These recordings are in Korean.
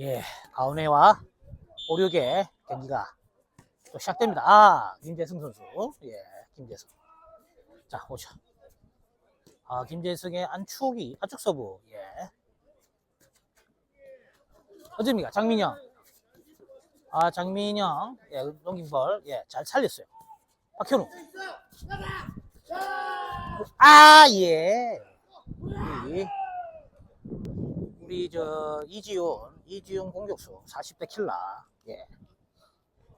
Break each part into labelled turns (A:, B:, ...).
A: 예, 가운데와 오륙의 경기가 또 시작됩니다. 아, 김재승 선수. 예, 김재승. 자, 오죠. 아, 김재승의 안축이, 안축 서브. 예. 어딥니까? 장민영. 아, 장민영. 예, 넘긴 볼. 예, 잘 살렸어요. 박현우. 아, 예. 우리, 우리 저 이지훈, 이지훈 공격수 40대 킬라. 예.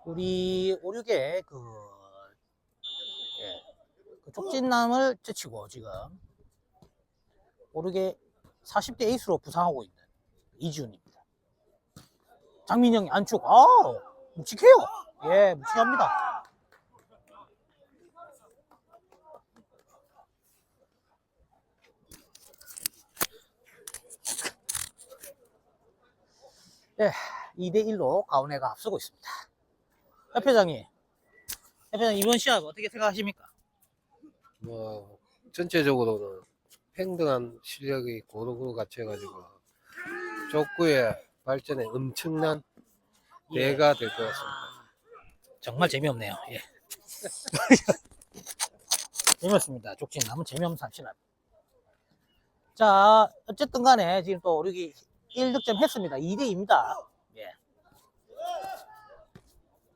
A: 우리 오륙의 그, 예, 그 족진남을 제치고 지금 오륙의 40대 에이스로 부상하고 있는 이지훈입니다. 장민영이 안쪽, 아, 묵직해요. 예, 묵직합니다. 예, 2대1로 가운데가 앞서고 있습니다. 협회장님, 협회장 이번 시합 어떻게 생각하십니까?
B: 뭐 전체적으로는 팽등한 실력이 고루고루 갖춰가지고 족구의 발전에 엄청난
A: 예.
B: 대가 될 것 같습니다.
A: 정말 재미없네요. 예. 재미없습니다. 족진 남은 재미없는 삼신합. 자, 어쨌든 간에 지금 또 우리 1득점 했습니다. 2대2입니다. 예.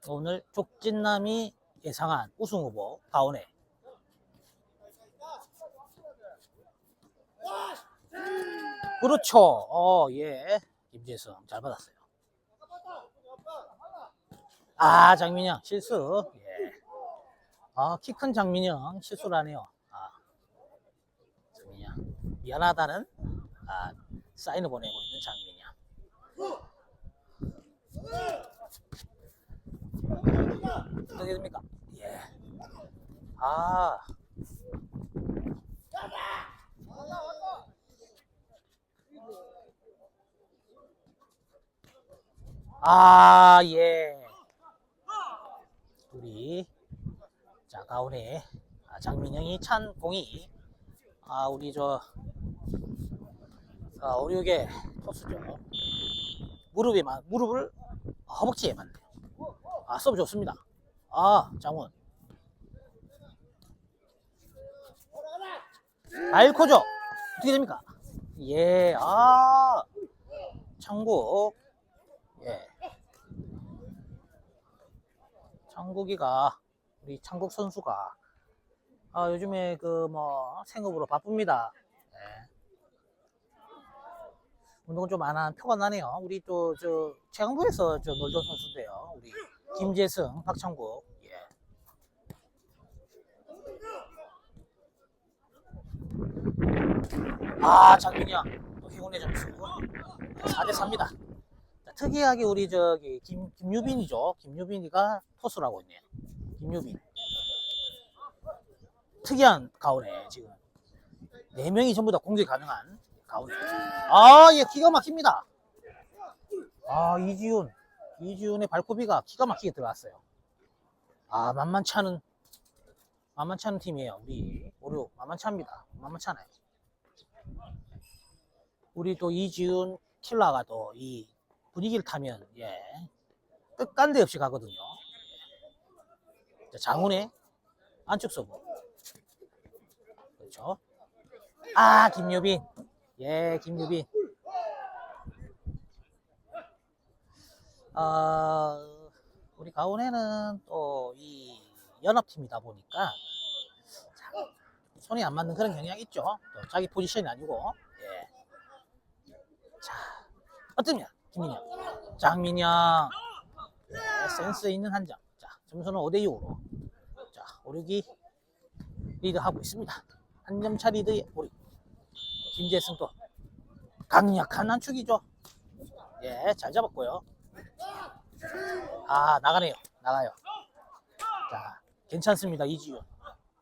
A: 오늘 족진남이 예상한 우승 후보 가온에 그렇죠. 어, 예. 김재성 잘 받았어요. 아, 장민영 실수. 예. 아, 키 큰 장민영 실수를 하네요. 아, 장민영 미안하다는 아, 사인을 보내고 있는 장민영. 어떻게 됩니까? 예. 아. 아, 예. 우리 자 가운데 아, 장민영이 찬 공이 아 우리 저 아, 오륙의 토스죠. 무릎에 만 무릎을 아, 허벅지에 맞네요. 아 서브 좋습니다. 아 장훈 알코죠? 어떻게 됩니까? 예 아 창국. 예. 창국이가 우리 창국 선수가 아, 요즘에 그 뭐 생업으로 바쁩니다. 예. 운동은 좀안 한 표가 나네요. 우리 또 저 최강부에서 저 놀던 선수인데요. 우리 김재승, 박창국. 예. 아, 장민영 또 희공의 점수 4대 4입니다. 특이하게 우리 저기 김, 김유빈이죠. 김유빈이가 하고 있네요. 김유빈. 특이한 가운데 지금 네 명이 전부 다 공격이 가능한 가운데. 아, 예, 기가 막힙니다. 아, 이지훈, 이지훈의 발코비가 기가 막히게 들어갔어요. 아, 만만치 않은 만만치 않은 팀이에요. 우리 오류 만만치 않습니다. 만만치 않아요. 우리 또 이지훈 킬라가 또 이 분위기를 타면 예 끝간데 없이 가거든요. 예. 자, 장훈의 안쪽 서브. 그렇죠. 아, 김유빈. 예, 김유빈. 어, 우리 가운에는 또 이 연합팀이다 보니까 자, 손이 안 맞는 그런 경향이 있죠. 또 자기 포지션이 아니고. 예. 자, 어떻냐, 김민영. 장민영. 네, 센스 있는 한 점. 자, 점수는 5대 6으로. 자, 오륙이 리드하고 있습니다. 한 점 차 리드의 오륙. 김재승 또 강력한 한축이죠. 예, 잘 잡았고요. 아, 나가네요. 나가요. 자, 괜찮습니다. 이지윤.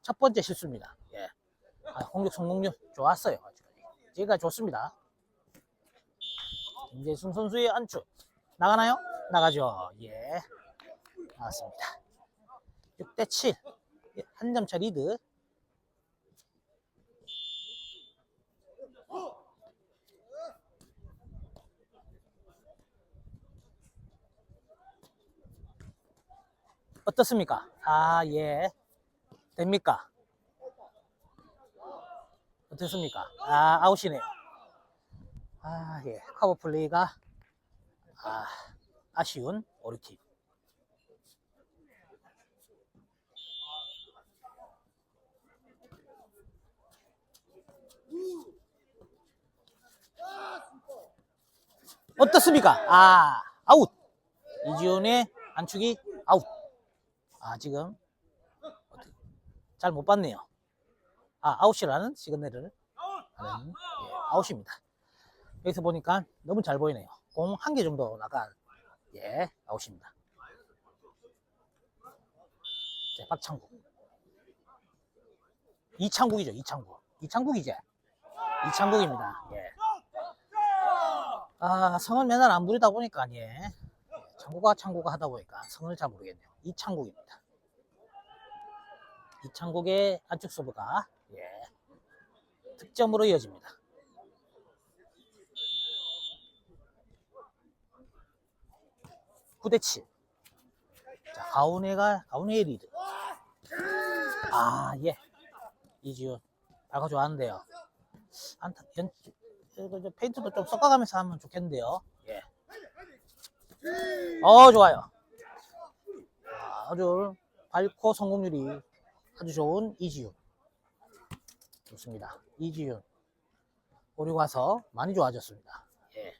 A: 첫 번째 실수입니다. 예. 아, 공격 성공률 좋았어요. 제가 좋습니다. 김재승 선수의 안축. 나가나요? 나가죠. 예. 나왔습니다. 6대 7. 한 점차 리드. 어떻습니까? 아, 예. 됩니까? 어떻습니까? 아, 아웃이네요. 아, 예. 커버 플레이가, 아, 아쉬운 오리팀. 어떻습니까? 아, 아웃. 이지훈의 안축이 아웃. 아, 지금 잘 못 봤네요. 아, 아웃이라는 시그널을 하는 예, 아웃입니다. 여기서 보니까 너무 잘 보이네요. 공 한 개 정도 나간 예, 아웃입니다. 자, 박창국. 이창국이죠, 이창국. 이창국이지? 이창국입니다. 예. 아, 성을 맨날 안 부리다 보니까, 예. 창구가 창구가 하다 보니까 성을 잘 모르겠네요. 이창국입니다. 이창국의 안쪽 서브가, 예. 득점으로 이어집니다. 7. 자, 가운데가, 가운데의 리드. 아, 예. 이지훈. 발가 좋아하는데요. 안타, 연, 페인트도 좀 섞어가면서 하면 좋겠는데요. 예. 어, 좋아요. 아, 아주 밝고 성공률이 아주 좋은 이지훈. 좋습니다. 이지훈. 그리고 와서 많이 좋아졌습니다. 예.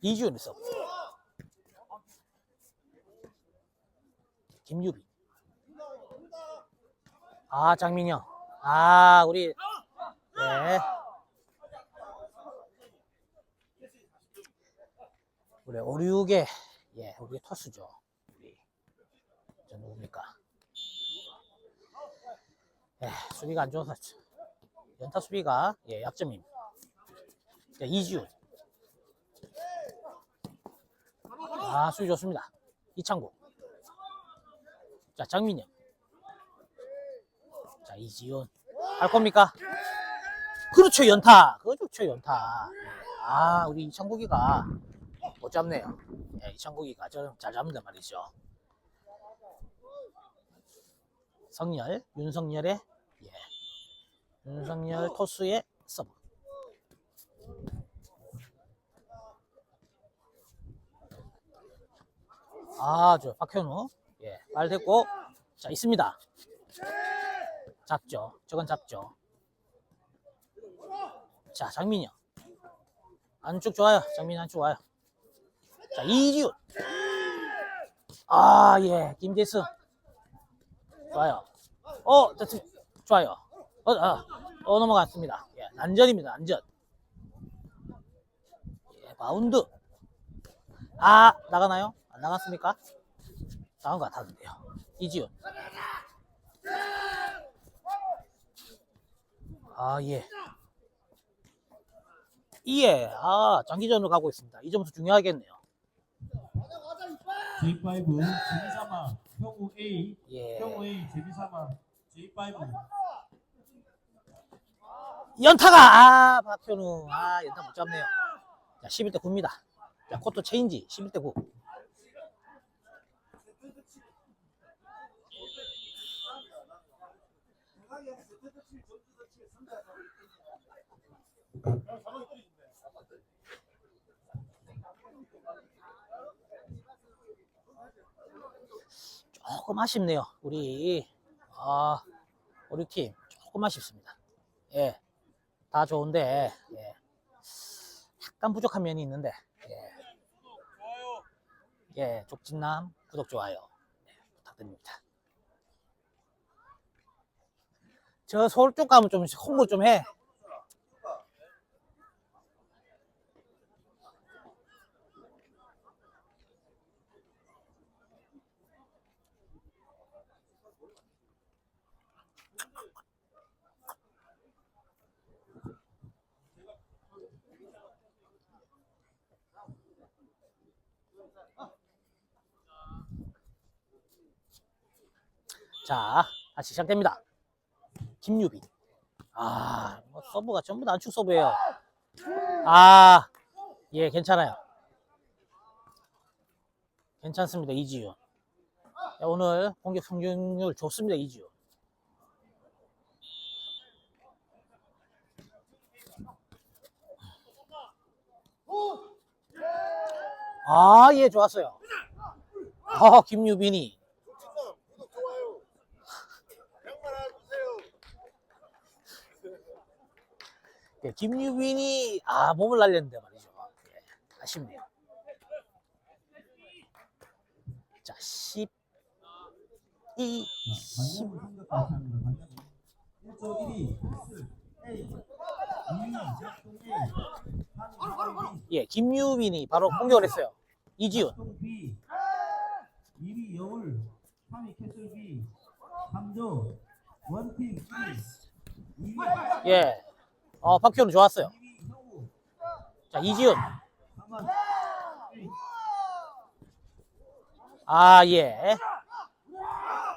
A: 이지훈이 서브. 김유비. 아, 장민영. 아, 우리, 네. 우리 오류계, 예, 우리 토스죠. 우리, 저 누굽니까? 예, 수비가 안 좋아서, 연타 수비가, 예, 약점입니다. 자, 이지훈. 아, 수비 좋습니다. 이창국. 자, 장민영. 자, 이지훈. 할 겁니까? 그렇죠, 연타. 그거 좋죠, 연타. 아, 우리 이창국이가 못 잡네요. 예, 이창국이가 저, 잘 잡는단 말이죠. 성열, 윤성열의, 예. 윤성열 토스의 서브. 아, 저 박현우. 예, 말 됐고. 자, 있습니다. 잡죠. 저건 잡죠. 자, 장민영. 안쪽 좋아요. 장민 안쪽 와요. 자, 이지훈. 아, 예. 김재승. 좋아요. 어, 됐, 좋아요. 어, 어, 어, 넘어갔습니다. 예, 난전입니다. 난전. 예, 바운드. 아, 나가나요? 안 나갔습니까? 나간 것 같았는데요. 이지훈. 아, 예. 예, 아, 장기전으로 가고 있습니다. 이 점수 중요하겠네요.
C: J5 제비사마 형우 A
A: 예.
C: 형우 A 제비사마 J5
A: 연타가, 아, 박현우. 아, 연타 못 잡네요. 자, 11대 9입니다. 자, 코트 체인지, 11대 9. 조금 아쉽네요. 우리, 아, 우리 팀 조금 아쉽습니다. 예. 다 좋은데, 예. 약간 부족한 면이 있는데, 예. 예, 족진남 구독, 좋아요. 네, 부탁드립니다. 저 서울 쪽 가면 좀 홍보 좀 해. 자, 다시 시작됩니다. 김유빈. 아, 뭐 서브가 전부 다 안축 서브예요. 아, 예, 괜찮아요. 괜찮습니다, 이지윤. 예, 오늘 공격 성공률 좋습니다, 이지윤. 아, 예, 좋았어요. 아, 김유빈이. 예, 김유빈이 아 몸을 날렸는데 말이죠. 예, 아쉽네요. 자, 10, 2, 10.
C: 방향을 생각 감사합니다. 방향. 1조 1위 패스 A 2위 작동 A 3위
A: 예, 김유빈이 바로 공격을 했어요. 이지훈.
C: 작동 B 2위 여울 3위 캐슬 B 3조 원팀 B 2위
A: 예. 어, 박효는 좋았어요.
C: 2위 형우
A: 자, 이지훈.
C: 3번 1위
A: 아, 예.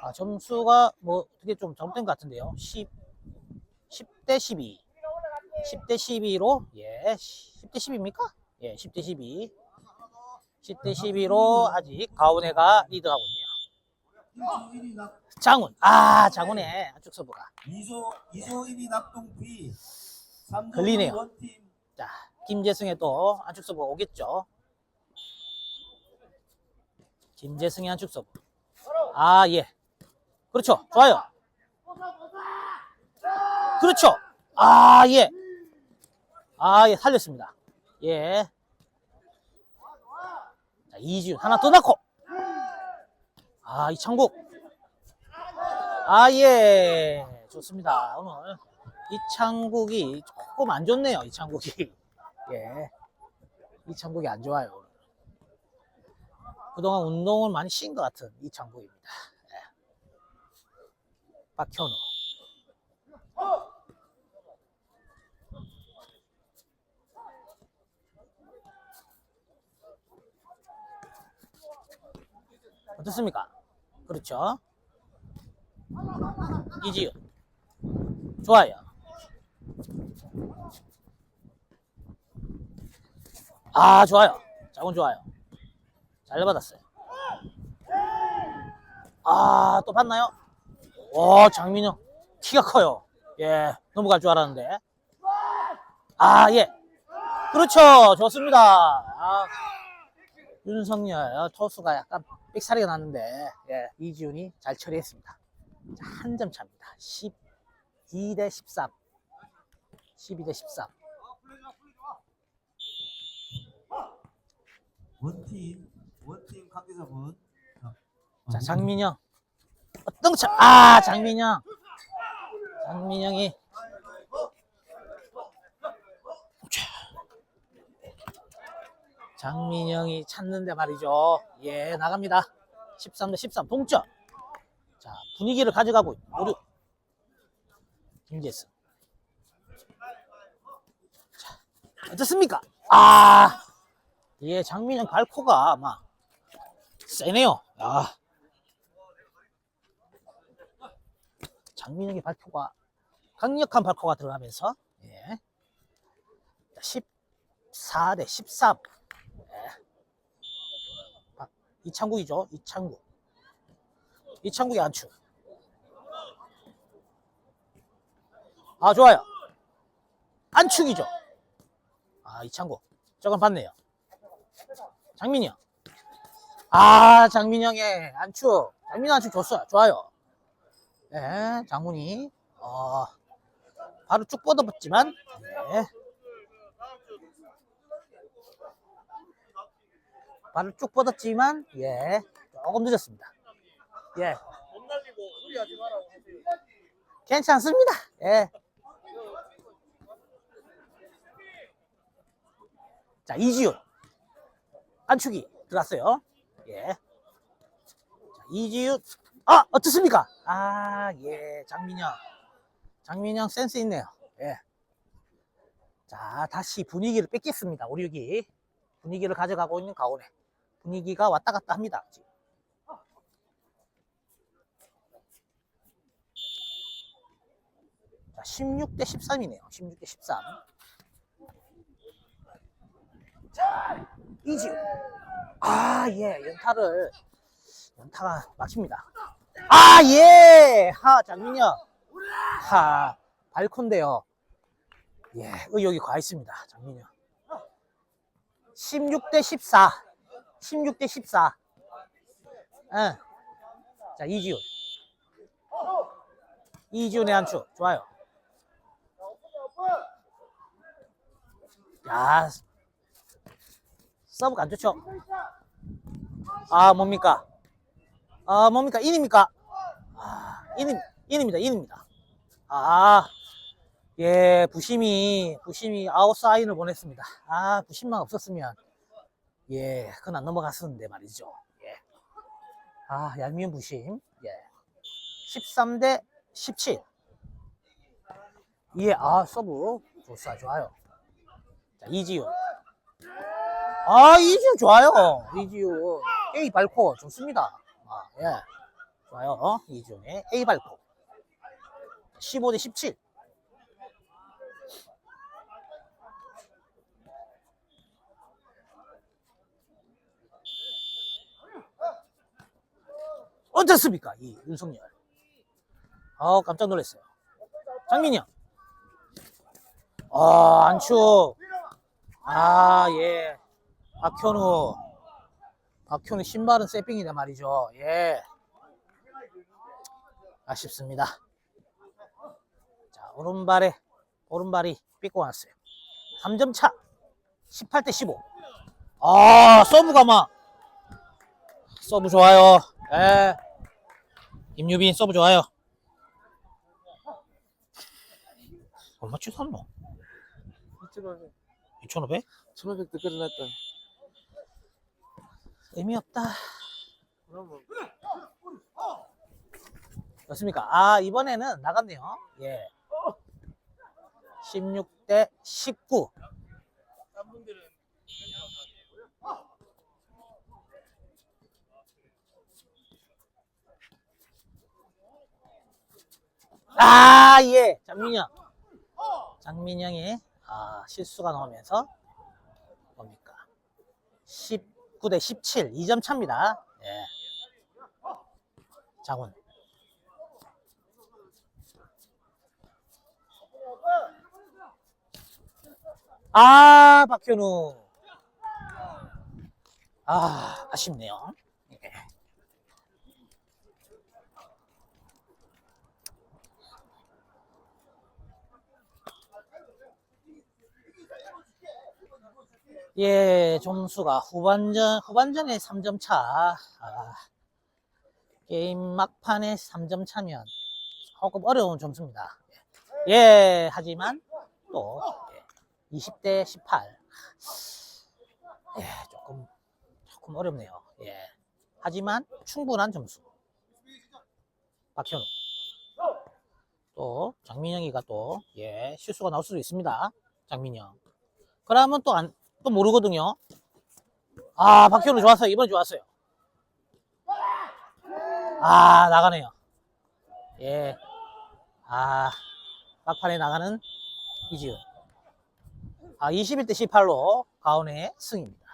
A: 아, 점수가 뭐 어떻게 좀 잘못된 것 같은데요. 10, 10대 12. 10대 12로, 예. 10대 10입니까? 예, 10대 12. 10대 12로 아직 가운데가 리드하고 있네요.
C: 1조 1위 낙
A: 장훈. 아, 장훈의 안쪽 서브가.
C: 2조 2조 1위 낙동 B 3조
A: 걸리네요. 자, 김재승의 또 안쪽 서브 오겠죠. 김재승의 안쪽 서브. 아, 예. 그렇죠. 좋아요. 그렇죠. 아, 예. 아, 예. 살렸습니다. 예. 자, 이지훈 하나 더 넣고. 아, 이창국. 아, 예. 좋습니다. 오늘 이창국이 조금 안 좋네요. 이창국이. 예. 이창국이 안 좋아요. 그동안 운동을 많이 쉰 것 같은 이창국입니다. 예. 박현우. 어떻습니까? 그렇죠. 이지윤. 좋아요. 아, 좋아요. 자군 좋아요. 잘 받았어요. 아, 또 봤나요? 오, 장민영. 키가 커요. 예, 넘어갈 줄 알았는데. 아, 예. 그렇죠. 좋습니다. 아, 윤석열 투수가 약간 삑사리가 났는데, 예, 이지훈이 잘 처리했습니다. 한 점 차입니다. 12대 13. 12대 13.
C: 원팀 원팀 관계자분
A: 자, 장민영. 어떤 차? 아, 장민영. 장민영이. 자. 장민영이 찾는데 말이죠. 예, 나갑니다. 13대 13. 동점. 자, 분위기를 가져가고 오류. 김재승. 자, 어떻습니까? 아, 예, 장민영 발코가 막 세네요. 아. 장민영의 발표가 강력한 발표가 들어가면서 예. 14대 13. 예. 아, 이창국이죠. 이창국. 이창국의 안추. 아 좋아요. 안축이죠. 아 이창국. 저건 봤네요. 장민영. 아 장민영의 안축. 장민영 안축 좋았어요. 좋아요. 네, 장훈이 어, 바로 쭉 뻗어봤지만 네. 발을 쭉 뻗었지만 예 조금 늦었습니다. 예. 괜찮습니다. 예. 자 이지훈 안축이 들어갔어요. 예. 자, 이지훈 아 어떻습니까? 아 예 장민영 장민영 센스 있네요. 예. 자 다시 분위기를 뺏겠습니다. 오륙이 분위기를 가져가고 있는 가오네. 분위기가 왔다 갔다 합니다. 자, 16대 13이네요. 16대 13. 자, 이지우. 아, 예, 연타를, 연타가 막힙니다. 아, 예! 하, 장민혁. 하, 발콘데요. 예, 의욕이 과했습니다. 장민혁. 16대 14. 16대 14. 응. 자, 이지훈. 이지훈의 한축. 좋아요. 야, 서브가 안 좋죠? 아, 뭡니까? 아, 뭡니까? 인입니까? 아, 인입, 인입니다. 인입니다. 아, 예, 부심이, 부심이 아웃사인을 보냈습니다. 아, 부심만 없었으면, 예, 그건 안 넘어갔었는데 말이죠. 예. 아, 얄미운 부심. 예. 13대 17. 예, 아, 서브. 좋사, 좋아요. 자, 이지훈. 아, 이지훈 좋아요. 이지훈. A 밟고 좋습니다. 아, 예. 좋아요. 어? 이지훈의 A 밟고. 15 대 17. 어떻습니까? 이 윤석열. 아 깜짝 놀랐어요. 장민이 형. 아, 안축. 아, 예. 박현우. 박현우 신발은 세핑이다 말이죠. 예. 아쉽습니다. 자, 오른발에, 오른발이 삐고 왔어요. 3점 차. 18대 15. 아, 서브가 막. 서브 좋아요. 예. 김유빈 서브 좋아요. 얼마치 샀노?
B: 2,500.
A: 2,500?
B: 1,500도 끌어놨다.
A: 의미 없다. 그렇습니까? 아, 이번에는 나갔네요. 예. 16대 19. 아, 예. 장민영. 장민영이 아, 실수가 나오면서 뭡니까? 19대 17. 2점 차입니다. 예. 장훈. 아, 박현우. 아, 아쉽네요. 예. 예, 점수가 후반전, 후반전에 3점 차. 아, 게임 막판에 3점 차면 조금 어려운 점수입니다. 예, 하지만 또 예, 20대 18. 예, 조금 조금 어렵네요. 예. 하지만 충분한 점수. 박현우. 또 장민영이가 또 예, 실수가 나올 수도 있습니다. 장민영. 그러면 또 안 또 모르거든요. 아, 박현우 좋았어요. 이번 좋았어요. 아, 나가네요. 예. 아, 막판에 나가는 이지훈. 아, 21대 18로 가온의 승입니다.